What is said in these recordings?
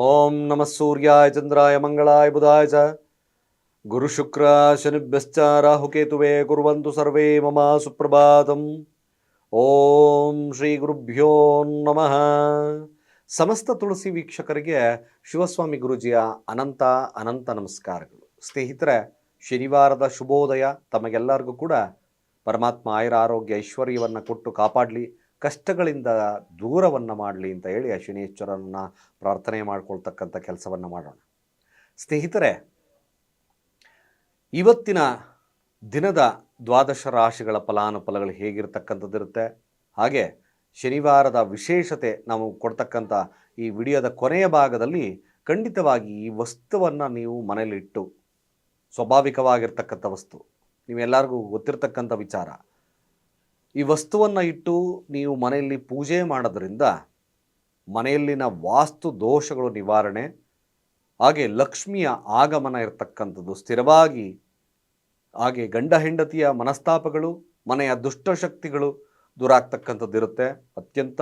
ಓಂ ನಮಃ ಸೂರ್ಯಾಯ ಚಂದ್ರಾಯ ಮಂಗಳಾಯ ಬುಧಾಯ ಚ ಗುರು ಶುಕ್ರ ಶನಿಭ್ಯಶ್ಚ ರಾಹುಕೇತುವೆ ಕುರುವಂತು ಸರ್ವೇ ಮಮ ಸುಪ್ರಭಾತಂ ಓಂ ಶ್ರೀ ಗುರುಭ್ಯೋ ನಮಃ ಸಮಸ್ತ ತುಳಸಿ ವೀಕ್ಷಕರಿಗೆ ಶಿವಸ್ವಾಮಿ ಗುರುಜಿಯ ಅನಂತ ಅನಂತ ನಮಸ್ಕಾರಗಳು. ಸ್ನೇಹಿತರೆ, ಶನಿವಾರದ ಶುಭೋದಯ ತಮಗೆಲ್ಲರಿಗೂ ಕೂಡ. ಪರಮಾತ್ಮ ಆಯುರ ಆರೋಗ್ಯ ಐಶ್ವರ್ಯವನ್ನು ಕೊಟ್ಟು ಕಾಪಾಡಲಿ. ಕಷ್ಟಗಳಿಂದ ದೂರವನ್ನು ಮಾಡಲಿ ಅಂತ ಹೇಳಿ ಆ ಪ್ರಾರ್ಥನೆ ಮಾಡಿಕೊಳ್ತಕ್ಕಂಥ ಕೆಲಸವನ್ನು ಮಾಡೋಣ. ಸ್ನೇಹಿತರೆ, ಇವತ್ತಿನ ದಿನದ ದ್ವಾದಶ ರಾಶಿಗಳ ಫಲಾನುಫಲಗಳು ಹೇಗಿರ್ತಕ್ಕಂಥದ್ದಿರುತ್ತೆ ಹಾಗೆ ಶನಿವಾರದ ವಿಶೇಷತೆ ನಾವು ಕೊಡ್ತಕ್ಕಂಥ ಈ ವಿಡಿಯೋದ ಕೊನೆಯ ಭಾಗದಲ್ಲಿ ಖಂಡಿತವಾಗಿ ಈ ವಸ್ತುವನ್ನು ನೀವು ಮನೇಲಿಟ್ಟು ಸ್ವಾಭಾವಿಕವಾಗಿರ್ತಕ್ಕಂಥ ವಸ್ತು ನೀವೆಲ್ಲರಿಗೂ ಗೊತ್ತಿರತಕ್ಕಂಥ ವಿಚಾರ. ಈ ವಸ್ತುವನ್ನು ಇಟ್ಟು ನೀವು ಮನೆಯಲ್ಲಿ ಪೂಜೆ ಮಾಡೋದ್ರಿಂದ ಮನೆಯಲ್ಲಿನ ವಾಸ್ತು ದೋಷಗಳು ನಿವಾರಣೆ, ಹಾಗೆ ಲಕ್ಷ್ಮಿಯ ಆಗಮನ ಇರತಕ್ಕಂಥದ್ದು ಸ್ಥಿರವಾಗಿ, ಹಾಗೆ ಗಂಡ ಹೆಂಡತಿಯ ಮನಸ್ತಾಪಗಳು, ಮನೆಯ ದುಷ್ಟಶಕ್ತಿಗಳು ದೂರ ಆಗ್ತಕ್ಕಂಥದ್ದು ಇರುತ್ತೆ. ಅತ್ಯಂತ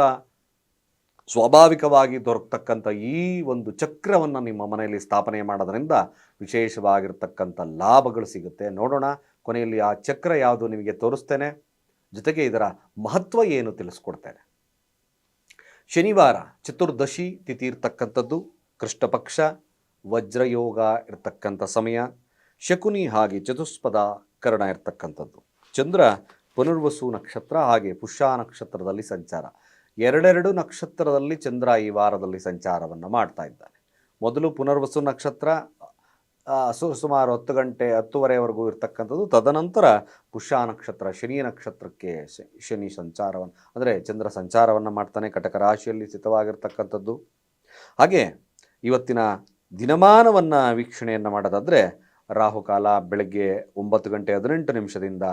ಸ್ವಾಭಾವಿಕವಾಗಿ ದೊರಕತಕ್ಕಂಥ ಈ ಒಂದು ಚಕ್ರವನ್ನು ನಿಮ್ಮ ಮನೆಯಲ್ಲಿ ಸ್ಥಾಪನೆ ಮಾಡೋದ್ರಿಂದ ವಿಶೇಷವಾಗಿರ್ತಕ್ಕಂಥ ಲಾಭಗಳು ಸಿಗುತ್ತೆ. ನೋಡೋಣ ಕೊನೆಯಲ್ಲಿ ಆ ಚಕ್ರ ಯಾವುದು ನಿಮಗೆ ತೋರಿಸ್ತೇನೆ. ಜೊತೆಗೆ ಇದರ ಮಹತ್ವ ಏನು ತಿಳಿಸ್ಕೊಡ್ತೇನೆ. ಶನಿವಾರ ಚತುರ್ದಶಿ ತಿಥಿ ಇರ್ತಕ್ಕಂಥದ್ದು ಕೃಷ್ಣ ಪಕ್ಷ ವಜ್ರಯೋಗ ಇರತಕ್ಕಂಥ ಸಮಯ, ಶಕುನಿ ಹಾಗೆ ಚತುಷ್ಪದ ಕರ್ಣ ಇರತಕ್ಕಂಥದ್ದು. ಚಂದ್ರ ಪುನರ್ವಸು ನಕ್ಷತ್ರ ಹಾಗೆ ಪುಷ್ಯ ನಕ್ಷತ್ರದಲ್ಲಿ ಸಂಚಾರ. ಎರಡೆರಡು ನಕ್ಷತ್ರದಲ್ಲಿ ಚಂದ್ರ ಈ ವಾರದಲ್ಲಿ ಸಂಚಾರವನ್ನು ಮಾಡ್ತಾ ಇದ್ದಾನೆ. ಮೊದಲು ಪುನರ್ವಸು ನಕ್ಷತ್ರ ಸು ಸುಮಾರು ಹತ್ತು ಗಂಟೆ, ಹತ್ತುವರೆವರೆಗೂ ಇರ್ತಕ್ಕಂಥದ್ದು. ತದನಂತರ ಪುಷ್ಯ ನಕ್ಷತ್ರ, ಶನಿ ನಕ್ಷತ್ರಕ್ಕೆ ಶನಿ ಸಂಚಾರವನ್ನು ಅಂದರೆ ಚಂದ್ರ ಸಂಚಾರವನ್ನು ಮಾಡ್ತಾನೆ, ಕಟಕ ರಾಶಿಯಲ್ಲಿ ಸ್ಥಿತವಾಗಿರ್ತಕ್ಕಂಥದ್ದು. ಹಾಗೆ ಇವತ್ತಿನ ದಿನಮಾನವನ್ನು ವೀಕ್ಷಣೆಯನ್ನು ಮಾಡೋದಾದರೆ ರಾಹುಕಾಲ ಬೆಳಗ್ಗೆ ಒಂಬತ್ತು ಗಂಟೆ ಹದಿನೆಂಟು ನಿಮಿಷದಿಂದ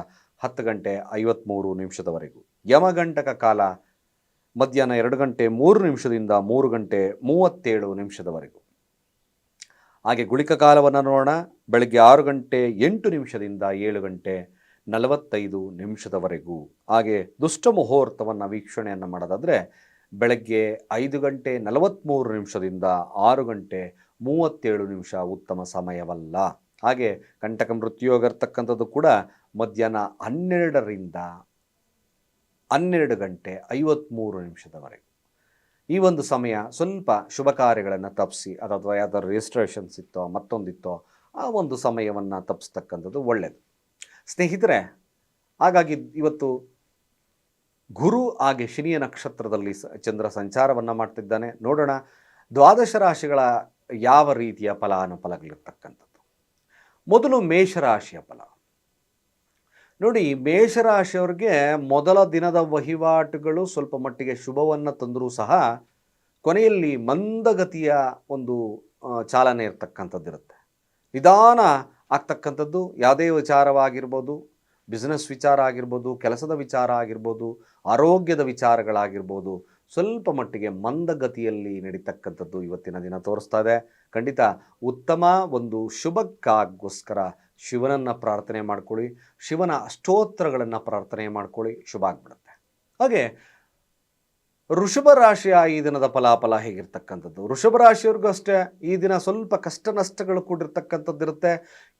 ಹತ್ತು ಗಂಟೆ ಐವತ್ತ್ಮೂರು ನಿಮಿಷದವರೆಗೂ. ಯಮಗಂಟಕ ಕಾಲ ಮಧ್ಯಾಹ್ನ ಎರಡು ಗಂಟೆ ಮೂರು ನಿಮಿಷದಿಂದ ಮೂರು ಗಂಟೆ ಮೂವತ್ತೇಳು ನಿಮಿಷದವರೆಗೂ. ಹಾಗೆ ಗುಳಿಕ ಕಾಲವನ್ನು ನೋಡೋಣ. ಬೆಳಗ್ಗೆ ಆರು ಗಂಟೆ ಎಂಟು ನಿಮಿಷದಿಂದ ಏಳು ಗಂಟೆ ನಲವತ್ತೈದು ನಿಮಿಷದವರೆಗೂ. ಹಾಗೆ ದುಷ್ಟ ಮುಹೂರ್ತವನ್ನು ವೀಕ್ಷಣೆಯನ್ನು ಮಾಡೋದಾದರೆ ಬೆಳಗ್ಗೆ ಐದು ಗಂಟೆ ನಲವತ್ತ್ಮೂರು ನಿಮಿಷದಿಂದ ಆರು ಗಂಟೆ ಮೂವತ್ತೇಳು ನಿಮಿಷ ಉತ್ತಮ ಸಮಯವಲ್ಲ. ಹಾಗೆ ಕಂಟಕ ಮೃತ್ಯುಯೋಗ ಇರ್ತಕ್ಕಂಥದ್ದು ಕೂಡ ಮಧ್ಯಾಹ್ನ ಹನ್ನೆರಡರಿಂದ ಹನ್ನೆರಡು ಗಂಟೆ ಐವತ್ತ್ಮೂರು ನಿಮಿಷದವರೆಗೆ. ಈ ಒಂದು ಸಮಯ ಸ್ವಲ್ಪ ಶುಭ ಕಾರ್ಯಗಳನ್ನು ತಪ್ಪಿಸಿ, ಅಥವಾ ಯಾವ್ದಾದ್ರು ರಿಜಿಸ್ಟ್ರೇಷನ್ಸ್ ಇತ್ತೋ, ಮತ್ತೊಂದಿತ್ತೋ, ಆ ಒಂದು ಸಮಯವನ್ನು ತಪ್ಪಿಸ್ತಕ್ಕಂಥದ್ದು ಒಳ್ಳೆಯದು ಸ್ನೇಹಿತರೆ, ಹಾಗಾಗಿ ಇವತ್ತು ಗುರು ಹಾಗೆ ಶನಿಯ ನಕ್ಷತ್ರದಲ್ಲಿ ಚಂದ್ರ ಸಂಚಾರವನ್ನು ಮಾಡ್ತಿದ್ದಾನೆ. ನೋಡೋಣ, ದ್ವಾದಶ ರಾಶಿಗಳ ಯಾವ ರೀತಿಯ ಫಲಾನುಫಲಗಳಿರ್ತಕ್ಕಂಥದ್ದು. ಮೊದಲು ಮೇಷರಾಶಿಯ ಫಲ. ನೋಡಿ, ಮೇಷರಾಶಿಯವ್ರಿಗೆ ಮೊದಲ ದಿನದ ವಹಿವಾಟುಗಳು ಸ್ವಲ್ಪ ಮಟ್ಟಿಗೆ ಶುಭವನ್ನು ತಂದರೂ ಸಹ ಕೊನೆಯಲ್ಲಿ ಮಂದಗತಿಯ ಒಂದು ಚಾಲನೆ ಇರ್ತಕ್ಕಂಥದ್ದಿರುತ್ತೆ. ನಿಧಾನ ಆಗ್ತಕ್ಕಂಥದ್ದು ಯಾವುದೇ ವಿಚಾರವಾಗಿರ್ಬೋದು, ಬಿಸ್ನೆಸ್ ವಿಚಾರ ಆಗಿರ್ಬೋದು, ಕೆಲಸದ ವಿಚಾರ ಆಗಿರ್ಬೋದು, ಆರೋಗ್ಯದ ವಿಚಾರಗಳಾಗಿರ್ಬೋದು, ಸ್ವಲ್ಪ ಮಟ್ಟಿಗೆ ಮಂದಗತಿಯಲ್ಲಿ ನಡೀತಕ್ಕಂಥದ್ದು ಇವತ್ತಿನ ದಿನ ತೋರಿಸ್ತಾ ಇದೆ. ಖಂಡಿತ ಉತ್ತಮ ಒಂದು ಶುಭಕ್ಕಾಗೋಸ್ಕರ ಶಿವನನ್ನು ಪ್ರಾರ್ಥನೆ ಮಾಡ್ಕೊಳ್ಳಿ ಶಿವನ ಅಷ್ಟೋತ್ತರಗಳನ್ನು ಪ್ರಾರ್ಥನೆ ಮಾಡ್ಕೊಳ್ಳಿ ಶುಭ ಆಗ್ಬಿಡುತ್ತೆ. ಹಾಗೆ ವೃಷಭ ರಾಶಿಯ ಈ ದಿನದ ಫಲಾಫಲ ಹೇಗಿರ್ತಕ್ಕಂಥದ್ದು? ವೃಷಭ ರಾಶಿಯವ್ರಿಗೂ ಅಷ್ಟೇ ಈ ದಿನ ಸ್ವಲ್ಪ ಕಷ್ಟ ನಷ್ಟಗಳು ಕೂಡಿರ್ತಕ್ಕಂಥದ್ದು ಇರುತ್ತೆ.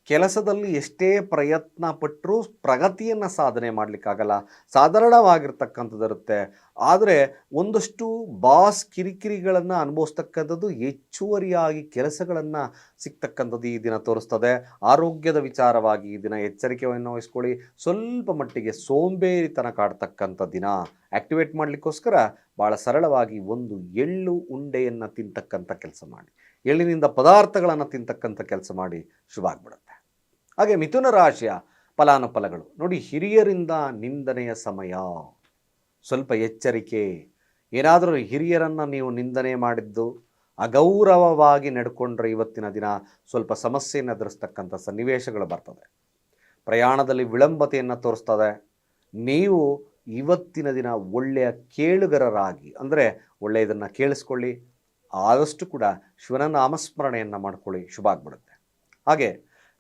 ಕೆಲಸದಲ್ಲಿ ಎಷ್ಟೇ ಪ್ರಯತ್ನ ಪಟ್ಟರೂ ಪ್ರಗತಿಯನ್ನು ಸಾಧನೆ ಮಾಡಲಿಕ್ಕಾಗಲ್ಲ. ಸಾಧಾರಣವಾಗಿರ್ತಕ್ಕಂಥದ್ದು ಇರುತ್ತೆ. ಆದರೆ ಒಂದಷ್ಟು ಬಾಸ್ ಕಿರಿಕಿರಿಗಳನ್ನು ಅನುಭವಿಸ್ತಕ್ಕಂಥದ್ದು ಹೆಚ್ಚುವರಿಯಾಗಿ ಕೆಲಸಗಳನ್ನು ಸಿಗ್ತಕ್ಕಂಥದ್ದು ಈ ದಿನ ತೋರಿಸ್ತದೆ. ಆರೋಗ್ಯದ ವಿಚಾರವಾಗಿ ಈ ದಿನ ಎಚ್ಚರಿಕೆಯನ್ನು ವಹಿಸ್ಕೊಳ್ಳಿ. ಸ್ವಲ್ಪ ಮಟ್ಟಿಗೆ ಸೋಂಬೇರಿತನ ಕಾಡ್ತಕ್ಕಂಥ ದಿನ. ಆಕ್ಟಿವೇಟ್ ಮಾಡಲಿಕ್ಕೋಸ್ಕರ ಭಾಳ ಸರಳವಾಗಿ ಒಂದು ಎಳ್ಳು ಉಂಡೆಯನ್ನು ತಿಂತಕ್ಕಂಥ ಕೆಲಸ ಮಾಡಿ. ಎಳ್ಳಿನಿಂದ ಪದಾರ್ಥಗಳನ್ನು ತಿಂತಕ್ಕಂಥ ಕೆಲಸ ಮಾಡಿ ಶುಭ ಆಗ್ಬಿಡುತ್ತೆ. ಹಾಗೆ ಮಿಥುನ ರಾಶಿಯ ಫಲಾನುಫಲಗಳು. ನೋಡಿ, ಹಿರಿಯರಿಂದ ನಿಂದನೆಯ ಸಮಯ. ಸ್ವಲ್ಪ ಎಚ್ಚರಿಕೆ. ಏನಾದರೂ ಹಿರಿಯರನ್ನು ನೀವು ನಿಂದನೆ ಮಾಡಿದ್ದು, ಅಗೌರವವಾಗಿ ನಡ್ಕೊಂಡ್ರೆ ಇವತ್ತಿನ ದಿನ ಸ್ವಲ್ಪ ಸಮಸ್ಯೆಯನ್ನು ಎದುರಿಸ್ತಕ್ಕಂಥ ಸನ್ನಿವೇಶಗಳು ಬರ್ತದೆ. ಪ್ರಯಾಣದಲ್ಲಿ ವಿಳಂಬತೆಯನ್ನು ತೋರಿಸ್ತದೆ. ನೀವು ಇವತ್ತಿನ ದಿನ ಒಳ್ಳೆಯ ಕೇಳುಗರರಾಗಿ, ಅಂದರೆ ಒಳ್ಳೆಯದನ್ನು ಕೇಳಿಸ್ಕೊಳ್ಳಿ, ಆದಷ್ಟು ಕೂಡ ಶಿವನ ನಾಮಸ್ಮರಣೆಯನ್ನು ಮಾಡ್ಕೊಳ್ಳಿ, ಶುಭ ಆಗ್ಬಿಡುತ್ತೆ. ಹಾಗೆ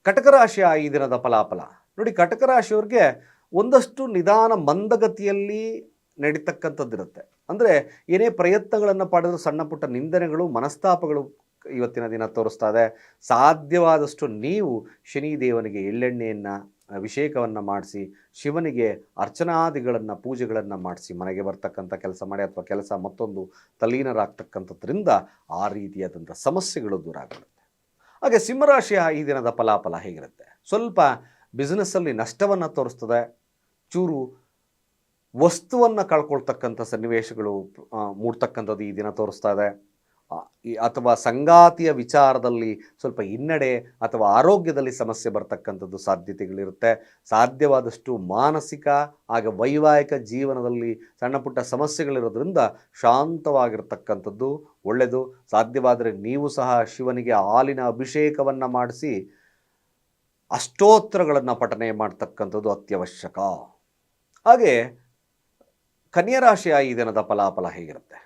ಕಟಕ ರಾಶಿಯ ಈ ದಿನದ ಫಲಾಫಲ. ನೋಡಿ, ಕಟಕ ರಾಶಿಯವ್ರಿಗೆ ಒಂದಷ್ಟು ನಿಧಾನ ಮಂದಗತಿಯಲ್ಲಿ ನಡೀತಕ್ಕಂಥದ್ದಿರುತ್ತೆ. ಅಂದರೆ ಏನೇ ಪ್ರಯತ್ನಗಳನ್ನು ಪಡೆದರೂ ಸಣ್ಣ ಪುಟ್ಟ ನಿಂದನೆಗಳು, ಮನಸ್ತಾಪಗಳು ಇವತ್ತಿನ ದಿನ ತೋರಿಸ್ತಾ ಇದೆ. ಸಾಧ್ಯವಾದಷ್ಟು ನೀವು ಶನಿದೇವನಿಗೆ ಎಳ್ಳೆಣ್ಣೆಯನ್ನು ಅಭಿಷೇಕವನ್ನು ಮಾಡಿಸಿ, ಶಿವನಿಗೆ ಅರ್ಚನಾದಿಗಳನ್ನು, ಪೂಜೆಗಳನ್ನು ಮಾಡಿಸಿ, ಮನೆಗೆ ಬರ್ತಕ್ಕಂಥ ಕೆಲಸ ಮಾಡಿ ಅಥವಾ ಕೆಲಸ ಮತ್ತೊಂದು ತಲ್ಲೀನರಾಗ್ತಕ್ಕಂಥದ್ರಿಂದ ಆ ರೀತಿಯಾದಂಥ ಸಮಸ್ಯೆಗಳು ದೂರ ಆಗುತ್ತೆ. ಹಾಗೆ ಸಿಂಹರಾಶಿಯ ಈ ದಿನದ ಫಲಾಫಲ ಹೇಗಿರುತ್ತೆ? ಸ್ವಲ್ಪ ಬಿಸ್ನೆಸ್ಸಲ್ಲಿ ನಷ್ಟವನ್ನು ತೋರಿಸ್ತದೆ, ಚೂರು ವಸ್ತುವನ್ನು ಕಳ್ಕೊಳ್ತಕ್ಕಂಥ ಸನ್ನಿವೇಶಗಳು ಮೂಡ್ತಕ್ಕಂಥದ್ದು ಈ ದಿನ ತೋರಿಸ್ತಾ ಇದೆ. ಅಥವಾ ಸಂಗಾತಿಯ ವಿಚಾರದಲ್ಲಿ ಸ್ವಲ್ಪ ಹಿನ್ನಡೆ ಅಥವಾ ಆರೋಗ್ಯದಲ್ಲಿ ಸಮಸ್ಯೆ ಬರ್ತಕ್ಕಂಥದ್ದು ಸಾಧ್ಯತೆಗಳಿರುತ್ತೆ. ಸಾಧ್ಯವಾದಷ್ಟು ಮಾನಸಿಕ ಹಾಗೆ ವೈವಾಹಿಕ ಜೀವನದಲ್ಲಿ ಸಣ್ಣ ಪುಟ್ಟ ಸಮಸ್ಯೆಗಳಿರೋದ್ರಿಂದ ಶಾಂತವಾಗಿರ್ತಕ್ಕಂಥದ್ದು ಒಳ್ಳೆಯದು. ಸಾಧ್ಯವಾದರೆ ನೀವು ಸಹ ಶಿವನಿಗೆ ಹಾಲಿನ ಅಭಿಷೇಕವನ್ನು ಮಾಡಿಸಿ ಅಷ್ಟೋತ್ತರಗಳನ್ನು ಪಠನೆ ಮಾಡ್ತಕ್ಕಂಥದ್ದು ಅತ್ಯವಶ್ಯಕ. ಹಾಗೆ ಕನ್ಯರಾಶಿಯ ಈ ದಿನದ ಫಲಾಫಲ ಹೇಗಿರುತ್ತೆ?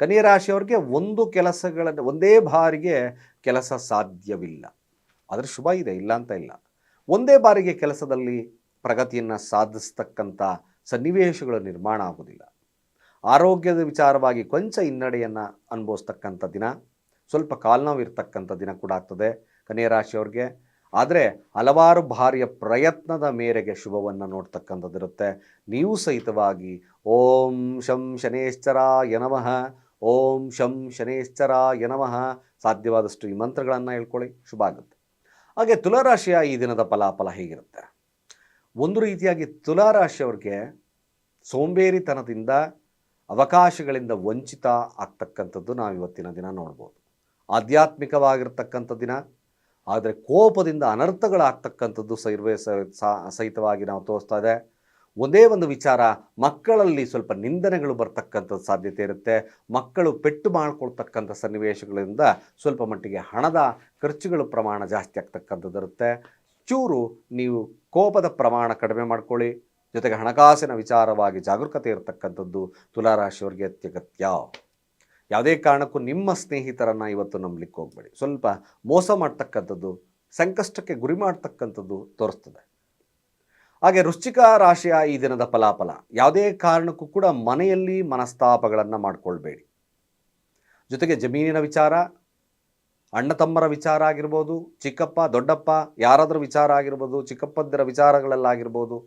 ಕನ್ಯಾ ರಾಶಿಯವ್ರಿಗೆ ಒಂದು ಕೆಲಸಗಳನ್ನು, ಒಂದೇ ಬಾರಿಗೆ ಕೆಲಸ ಸಾಧ್ಯವಿಲ್ಲ. ಆದರೆ ಶುಭ ಇದೆ, ಇಲ್ಲ ಅಂತ ಇಲ್ಲ. ಒಂದೇ ಬಾರಿಗೆ ಕೆಲಸದಲ್ಲಿ ಪ್ರಗತಿಯನ್ನು ಸಾಧಿಸ್ತಕ್ಕಂಥ ಸನ್ನಿವೇಶಗಳು ನಿರ್ಮಾಣ ಆಗೋದಿಲ್ಲ. ಆರೋಗ್ಯದ ವಿಚಾರವಾಗಿ ಕೊಂಚ ಹಿನ್ನಡೆಯನ್ನು ಅನುಭವಿಸ್ತಕ್ಕಂಥ ದಿನ, ಸ್ವಲ್ಪ ಕಾಲ್ನೋವು ಇರ್ತಕ್ಕಂಥ ದಿನ ಕೂಡ ಆಗ್ತದೆ ಕನ್ಯರಾಶಿಯವ್ರಿಗೆ. ಆದರೆ ಹಲವಾರು ಬಾರಿಯ ಪ್ರಯತ್ನದ ಮೇರೆಗೆ ಶುಭವನ್ನು ನೋಡ್ತಕ್ಕಂಥದ್ದಿರುತ್ತೆ. ನೀವು ಸಹಿತವಾಗಿ ಓಂ ಶಂ ಶನೇಶ್ವರ ನಮಃ. ಓಂ ಶಂ ಶನೇಶ್ಚರಾಯ ನಮಃ. ಸಾಧ್ಯವಾದಷ್ಟು ಈ ಮಂತ್ರಗಳನ್ನು ಹೇಳ್ಕೊಳ್ಳಿ. ಶುಭ ಆಗುತ್ತೆ. ಹಾಗೆ ತುಲಾರಾಶಿಯ ಈ ದಿನದ ಫಲಾಫಲ ಹೇಗಿರುತ್ತೆ? ಒಂದು ರೀತಿಯಾಗಿ ತುಲಾರಾಶಿಯವ್ರಿಗೆ ಸೋಂಬೇರಿತನದಿಂದ ಅವಕಾಶಗಳಿಂದ ವಂಚಿತ ಆಗ್ತಕ್ಕಂಥದ್ದು ನಾವು ಇವತ್ತಿನ ದಿನ ನೋಡ್ಬೋದು. ಆಧ್ಯಾತ್ಮಿಕವಾಗಿರ್ತಕ್ಕಂಥ ದಿನ, ಆದರೆ ಕೋಪದಿಂದ ಅನರ್ಥಗಳಾಗ್ತಕ್ಕಂಥದ್ದು ಸರ್ವೇ ಸಹಿತವಾಗಿ ನಾವು ತೋರಿಸ್ತಾ ಇದೆ. ಒಂದೇ ಒಂದು ವಿಚಾರ, ಮಕ್ಕಳಲ್ಲಿ ಸ್ವಲ್ಪ ನಿಂದನೆಗಳು ಬರ್ತಕ್ಕಂಥ ಸಾಧ್ಯತೆ ಇರುತ್ತೆ. ಮಕ್ಕಳು ಪೆಟ್ಟು ಮಾಡ್ಕೊಳ್ತಕ್ಕಂಥ ಸನ್ನಿವೇಶಗಳಿಂದ ಸ್ವಲ್ಪ ಮಟ್ಟಿಗೆ ಹಣದ ಖರ್ಚುಗಳ ಪ್ರಮಾಣ ಜಾಸ್ತಿ ಆಗ್ತಕ್ಕಂಥದ್ದು ಇರುತ್ತೆ. ಚೂರು ನೀವು ಕೋಪದ ಪ್ರಮಾಣ ಕಡಿಮೆ ಮಾಡ್ಕೊಳ್ಳಿ. ಜೊತೆಗೆ ಹಣಕಾಸಿನ ವಿಚಾರವಾಗಿ ಜಾಗರೂಕತೆ ಇರತಕ್ಕಂಥದ್ದು ತುಲಾರಾಶಿಯವರಿಗೆ ಅತ್ಯಗತ್ಯ. ಯಾವುದೇ ಕಾರಣಕ್ಕೂ ನಿಮ್ಮ ಸ್ನೇಹಿತರನ್ನು ಇವತ್ತು ನಂಬಲಿಕ್ಕೆ ಹೋಗಬೇಡಿ. ಸ್ವಲ್ಪ ಮೋಸ ಮಾಡ್ತಕ್ಕಂಥದ್ದು, ಸಂಕಷ್ಟಕ್ಕೆ ಗುರಿ ಮಾಡ್ತಕ್ಕಂಥದ್ದು ತೋರಿಸ್ತದೆ. ಹಾಗೆ ವೃಶ್ಚಿಕ ರಾಶಿಯ ಈ ದಿನದ ಫಲಾಫಲ, ಯಾವುದೇ ಕಾರಣಕ್ಕೂ ಕೂಡ ಮನೆಯಲ್ಲಿ ಮನಸ್ತಾಪಗಳನ್ನು ಮಾಡಿಕೊಳ್ಬೇಡಿ. ಜೊತೆಗೆ ಜಮೀನಿನ ವಿಚಾರ, ಅಣ್ಣ ತಮ್ಮರ ವಿಚಾರ ಆಗಿರ್ಬೋದು, ಚಿಕ್ಕಪ್ಪ, ದೊಡ್ಡಪ್ಪ, ಯಾರಾದರೂ ವಿಚಾರ ಆಗಿರ್ಬೋದು, ಚಿಕ್ಕಪ್ಪಂದಿರ ವಿಚಾರಗಳಲ್ಲಾಗಿರ್ಬೋದು,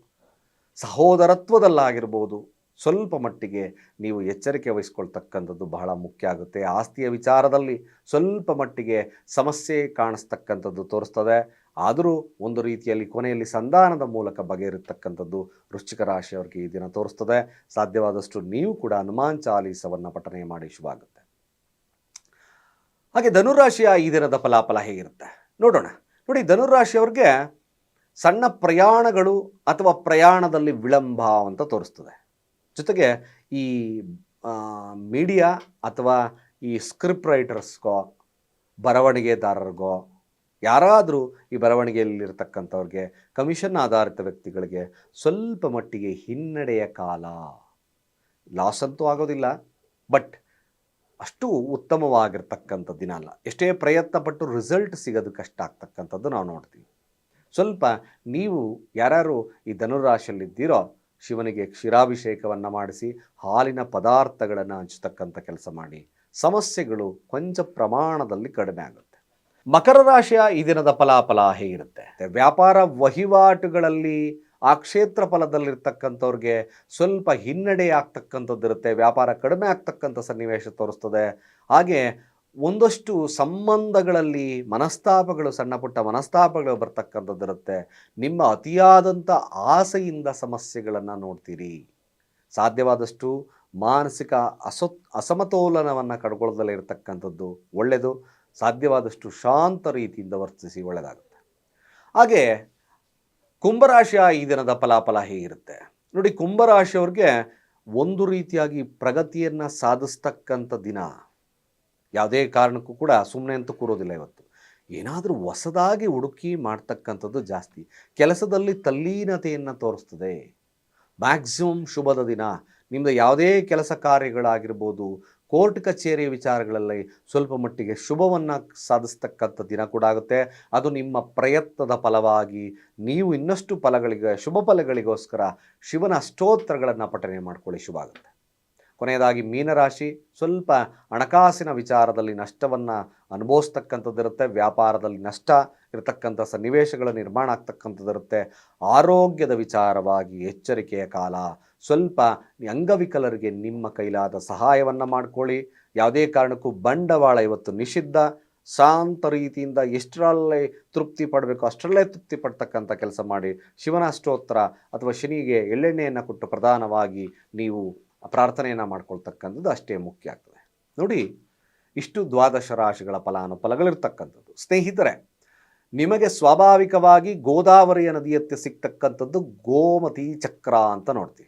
ಸಹೋದರತ್ವದಲ್ಲಾಗಿರ್ಬೋದು, ಸ್ವಲ್ಪ ಮಟ್ಟಿಗೆ ನೀವು ಎಚ್ಚರಿಕೆ ವಹಿಸ್ಕೊಳ್ತಕ್ಕಂಥದ್ದು ಬಹಳ ಮುಖ್ಯ ಆಗುತ್ತೆ. ಆಸ್ತಿಯ ವಿಚಾರದಲ್ಲಿ ಸ್ವಲ್ಪ ಮಟ್ಟಿಗೆ ಸಮಸ್ಯೆ ಕಾಣಿಸ್ತಕ್ಕಂಥದ್ದು ತೋರಿಸ್ತದೆ. ಆದರೂ ಒಂದು ರೀತಿಯಲ್ಲಿ ಕೊನೆಯಲ್ಲಿ ಸಂಧಾನದ ಮೂಲಕ ಬಗೆಹರಿತಕ್ಕಂಥದ್ದು ವೃಶ್ಚಿಕ ರಾಶಿಯವರಿಗೆ ಈ ದಿನ ತೋರಿಸ್ತದೆ. ಸಾಧ್ಯವಾದಷ್ಟು ನೀವು ಕೂಡ ಹನುಮಾನ್ ಚಾಲೀಸವನ್ನು ಪಠನೆ ಮಾಡಿ ಶುಭ ಆಗುತ್ತೆ ಹಾಗೆ ಧನುರಾಶಿಯ ಈ ದಿನದ ಫಲಾಫಲ ಹೇಗಿರುತ್ತೆ? ನೋಡೋಣ. ನೋಡಿ ಧನುರಾಶಿಯವ್ರಿಗೆ ಸಣ್ಣ ಪ್ರಯಾಣಗಳು ಅಥವಾ ಪ್ರಯಾಣದಲ್ಲಿ ವಿಳಂಬ ಅಂತ ತೋರಿಸ್ತದೆ. ಜೊತೆಗೆ ಈ ಮೀಡಿಯಾ ಅಥವಾ ಈ ಸ್ಕ್ರಿಪ್ಟ್ ರೈಟರ್ಸ್ಗೋ, ಬರವಣಿಗೆದಾರರಿಗೋ ಯಾರಾದರೂ ಈ ಬರವಣಿಗೆಯಲ್ಲಿರ್ತಕ್ಕಂಥವ್ರಿಗೆ, ಕಮಿಷನ್ ಆಧಾರಿತ ವ್ಯಕ್ತಿಗಳಿಗೆ ಸ್ವಲ್ಪ ಮಟ್ಟಿಗೆ ಹಿನ್ನಡೆಯ ಕಾಲ. ಲಾಸ್ ಅಂತೂ ಆಗೋದಿಲ್ಲ, ಬಟ್ ಅಷ್ಟು ಉತ್ತಮವಾಗಿರ್ತಕ್ಕಂಥ ದಿನ ಅಲ್ಲ. ಎಷ್ಟೇ ಪ್ರಯತ್ನ ಪಟ್ಟು ರಿಸಲ್ಟ್ ಸಿಗೋದು ಕಷ್ಟ ಆಗ್ತಕ್ಕಂಥದ್ದು ನಾವು ನೋಡ್ತೀವಿ. ಸ್ವಲ್ಪ ನೀವು ಯಾರ್ಯಾರು ಈ ಧನುರಾಶಿಯಲ್ಲಿದ್ದೀರೋ, ಶಿವನಿಗೆ ಕ್ಷೀರಾಭಿಷೇಕವನ್ನು ಮಾಡಿಸಿ, ಹಾಲಿನ ಪದಾರ್ಥಗಳನ್ನು ಹಂಚತಕ್ಕಂಥ ಕೆಲಸ ಮಾಡಿ, ಸಮಸ್ಯೆಗಳು ಕೊಂಚ ಪ್ರಮಾಣದಲ್ಲಿ ಕಡಿಮೆ ಆಗುತ್ತೆ. ಮಕರ ರಾಶಿಯ ಈ ದಿನದ ಫಲಾಫಲ ಹೇಗಿರುತ್ತೆ ವ್ಯಾಪಾರ ವಹಿವಾಟುಗಳಲ್ಲಿ ಆ ಕ್ಷೇತ್ರ ಫಲದಲ್ಲಿರ್ತಕ್ಕಂಥವ್ರಿಗೆ ಸ್ವಲ್ಪ ಹಿನ್ನಡೆ ಆಗ್ತಕ್ಕಂಥದ್ದು ಇರುತ್ತೆ, ವ್ಯಾಪಾರ ಕಡಿಮೆ ಆಗ್ತಕ್ಕಂಥ ಸನ್ನಿವೇಶ ತೋರಿಸ್ತದೆ. ಹಾಗೆ ಒಂದಷ್ಟು ಸಂಬಂಧಗಳಲ್ಲಿ ಮನಸ್ತಾಪಗಳು, ಸಣ್ಣ ಪುಟ್ಟ ಮನಸ್ತಾಪಗಳು ಬರ್ತಕ್ಕಂಥದ್ದಿರುತ್ತೆ ನಿಮ್ಮ ಅತಿಯಾದಂಥ ಆಸೆಯಿಂದ ಸಮಸ್ಯೆಗಳನ್ನು ನೋಡ್ತೀರಿ. ಸಾಧ್ಯವಾದಷ್ಟು ಮಾನಸಿಕ ಅಸೊ ಅಸಮತೋಲನವನ್ನು ಇರತಕ್ಕಂಥದ್ದು ಒಳ್ಳೆಯದು ಸಾಧ್ಯವಾದಷ್ಟು ಶಾಂತ ರೀತಿಯಿಂದ ವರ್ತಿಸಿ ಒಳ್ಳೆಯದಾಗುತ್ತೆ. ಹಾಗೆ ಕುಂಭರಾಶಿಯ ಈ ದಿನದ ಫಲಾಫಲ ಹೇಗಿರುತ್ತೆ? ನೋಡಿ, ಕುಂಭರಾಶಿಯವ್ರಿಗೆ ಒಂದು ರೀತಿಯಾಗಿ ಪ್ರಗತಿಯನ್ನು ಸಾಧಿಸ್ತಕ್ಕಂಥ ದಿನ. ಯಾವುದೇ ಕಾರಣಕ್ಕೂ ಕೂಡ ಸುಮ್ಮನೆ ಅಂತ ಕೂರೋದಿಲ್ಲ ಇವತ್ತು. ಏನಾದರೂ ಹೊಸದಾಗಿ ಹುಡುಕಿ ಮಾಡ್ತಕ್ಕಂಥದ್ದು ಜಾಸ್ತಿ. ಕೆಲಸದಲ್ಲಿ ತಲ್ಲೀನತೆಯನ್ನು ತೋರಿಸ್ತದೆ. ಮ್ಯಾಕ್ಸಿಮಮ್ ಶುಭದ ದಿನ. ನಿಮ್ಮದು ಯಾವುದೇ ಕೆಲಸ ಕಾರ್ಯಗಳಾಗಿರ್ಬೋದು ಕೋರ್ಟ್ ಕಚೇರಿಯ ವಿಚಾರಗಳಲ್ಲಿ ಸ್ವಲ್ಪ ಮಟ್ಟಿಗೆ ಶುಭವನ್ನು ಸಾಧಿಸ್ತಕ್ಕಂಥ ದಿನ ಕೂಡ ಆಗುತ್ತೆ. ಅದು ನಿಮ್ಮ ಪ್ರಯತ್ನದ ಫಲವಾಗಿ ನೀವು ಇನ್ನಷ್ಟು ಫಲಗಳಿಗೆ, ಶುಭ ಫಲಗಳಿಗೋಸ್ಕರ ಶಿವನ ಅಷ್ಟೋತ್ತರಗಳನ್ನು ಪಠನೆ ಮಾಡ್ಕೊಳ್ಳಿ. ಶುಭ ಆಗುತ್ತೆ. ಕೊನೆಯದಾಗಿ ಮೀನರಾಶಿ ಸ್ವಲ್ಪ ಹಣಕಾಸಿನ ವಿಚಾರದಲ್ಲಿ ನಷ್ಟವನ್ನು ಅನುಭವಿಸ್ತಕ್ಕಂಥದ್ದಿರುತ್ತೆ, ವ್ಯಾಪಾರದಲ್ಲಿ ನಷ್ಟ ಇರತಕ್ಕಂಥ ಸನ್ನಿವೇಶಗಳ ನಿರ್ಮಾಣ ಆಗ್ತಕ್ಕಂಥದ್ದಿರುತ್ತೆ. ಆರೋಗ್ಯದ ವಿಚಾರವಾಗಿ ಎಚ್ಚರಿಕೆಯ ಕಾಲ, ಸ್ವಲ್ಪ ಅಂಗವಿಕಲರಿಗೆ ನಿಮ್ಮ ಕೈಲಾದ ಸಹಾಯವನ್ನು ಮಾಡ್ಕೊಳ್ಳಿ. ಯಾವುದೇ ಕಾರಣಕ್ಕೂ ಬಂಡವಾಳ ಇವತ್ತು ನಿಷಿದ್ಧ. ಶಾಂತ ರೀತಿಯಿಂದ ಎಷ್ಟರಲ್ಲೇ ತೃಪ್ತಿ ಪಡಬೇಕು, ಅಷ್ಟರಲ್ಲೇ ತೃಪ್ತಿ ಪಡ್ತಕ್ಕಂಥ ಕೆಲಸ ಮಾಡಿ ಶಿವನ ಸ್ತೋತ್ರ ಅಥವಾ ಶನಿಗೆ ಎಳ್ಳೆಣ್ಣೆಯನ್ನು ಕೊಟ್ಟು ಪ್ರಧಾನವಾಗಿ ನೀವು ಪ್ರಾರ್ಥನೆಯನ್ನು ಮಾಡ್ಕೊಳ್ತಕ್ಕಂಥದ್ದು ಅಷ್ಟೇ ಮುಖ್ಯ ಆಗ್ತದೆ. ನೋಡಿ, ಇಷ್ಟು ದ್ವಾದಶ ರಾಶಿಗಳ ಫಲಾನುಫಲಗಳಿರ್ತಕ್ಕಂಥದ್ದು. ಸ್ನೇಹಿತರೆ, ನಿಮಗೆ ಸ್ವಾಭಾವಿಕವಾಗಿ ಗೋದಾವರಿಯ ನದಿಯತ್ತೆ ಸಿಗ್ತಕ್ಕಂಥದ್ದು ಗೋಮತಿ ಚಕ್ರ ಅಂತ ನೋಡ್ತೀವಿ.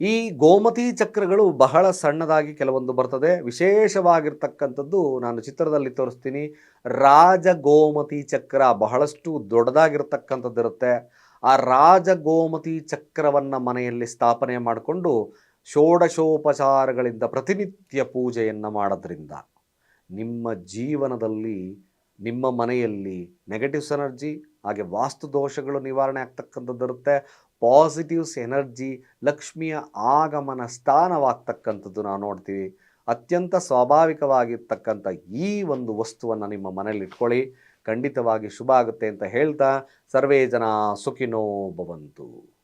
ಈ ಗೋಮತಿ ಚಕ್ರಗಳು ಬಹಳ ಸಣ್ಣದಾಗಿ ಕೆಲವೊಂದು ಬರ್ತದೆ. ವಿಶೇಷವಾಗಿರ್ತಕ್ಕಂಥದ್ದು ನಾನು ಚಿತ್ರದಲ್ಲಿ ತೋರಿಸ್ತೀನಿ. ರಾಜ ಗೋಮತಿ ಚಕ್ರ ಬಹಳಷ್ಟು ದೊಡ್ಡದಾಗಿರ್ತಕ್ಕಂಥದ್ದಿರುತ್ತೆ. ಆ ರಾಜ ಗೋಮತಿ ಚಕ್ರವನ್ನು ಮನೆಯಲ್ಲಿ ಸ್ಥಾಪನೆ ಮಾಡಿಕೊಂಡು ಷೋಡಶೋಪಚಾರಗಳಿಂದ ಪ್ರತಿನಿತ್ಯ ಪೂಜೆಯನ್ನು ಮಾಡೋದ್ರಿಂದ ನಿಮ್ಮ ಜೀವನದಲ್ಲಿ, ನಿಮ್ಮ ಮನೆಯಲ್ಲಿ ನೆಗೆಟಿವ್ಸ್ ಎನರ್ಜಿ ಹಾಗೆ ವಾಸ್ತು ದೋಷಗಳು ನಿವಾರಣೆ ಆಗ್ತಕ್ಕಂಥದ್ದಿರುತ್ತೆ ಪಾಸಿಟಿವ್ಸ್ ಎನರ್ಜಿ ಲಕ್ಷ್ಮಿಯ ಆಗಮನ ಸ್ಥಾನವಾಗ್ತಕ್ಕಂಥದ್ದು ನಾವು ನೋಡ್ತೀವಿ. ಅತ್ಯಂತ ಸ್ವಾಭಾವಿಕವಾಗಿರ್ತಕ್ಕಂಥ ಈ ಒಂದು ವಸ್ತುವನ್ನು ನಿಮ್ಮ ಮನೇಲಿ ಇಟ್ಕೊಳ್ಳಿ. ಖಂಡಿತವಾಗಿ ಶುಭ ಆಗುತ್ತೆ ಅಂತ ಹೇಳ್ತಾ ಸರ್ವೇ ಜನ ಸುಖಿನೋ ಭವಂತು.